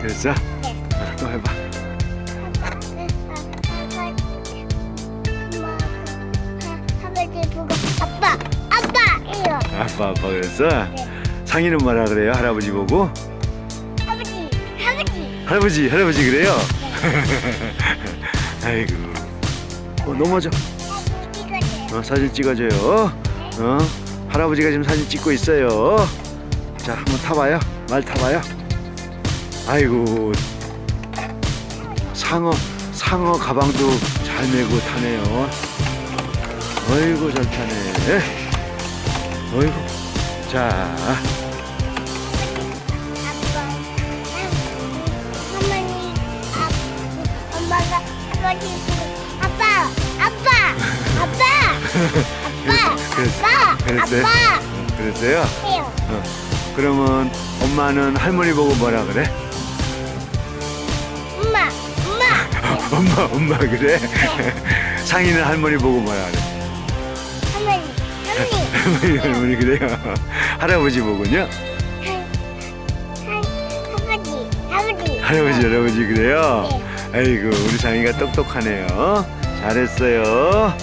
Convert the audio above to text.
그랬어? 네. 어, 또 해봐. 할아버지 보고 아빠 아빠예요. 아빠 아빠 그랬어? 네. 상이는 뭐라 그래요? 할아버지 보고? 할아버지 할아버지 할아버지 할아버지 그래요? 아이고 어, 넘어져. 어, 사진 찍어줘요 어? 할아버지가 지금 사진 찍고 있어요 자 한번 타봐요 말 타봐요 아이고 상어 상어 가방도 잘 메고 타네요 어이구 잘 타네 어이구 자 아빠 할머니 아 엄마가 할아버지 보고 아빠 아빠 아빠 아빠 그랬- 아빠 그랬어요? 아빠 어, 그랬어요? 해요. 어, 그러면 엄마는 할머니 보고 뭐라 그래? 엄마 엄마 그래? 상이는 할머니 보고 뭐라 그래? 할머니 할머니 할머니 할머니 그래요? 할아버지 보고요? 할- 할아버지 할아버지 할아버지 할아버지 그래요? 네. 아이고 우리 상이가 똑똑하네요 잘했어요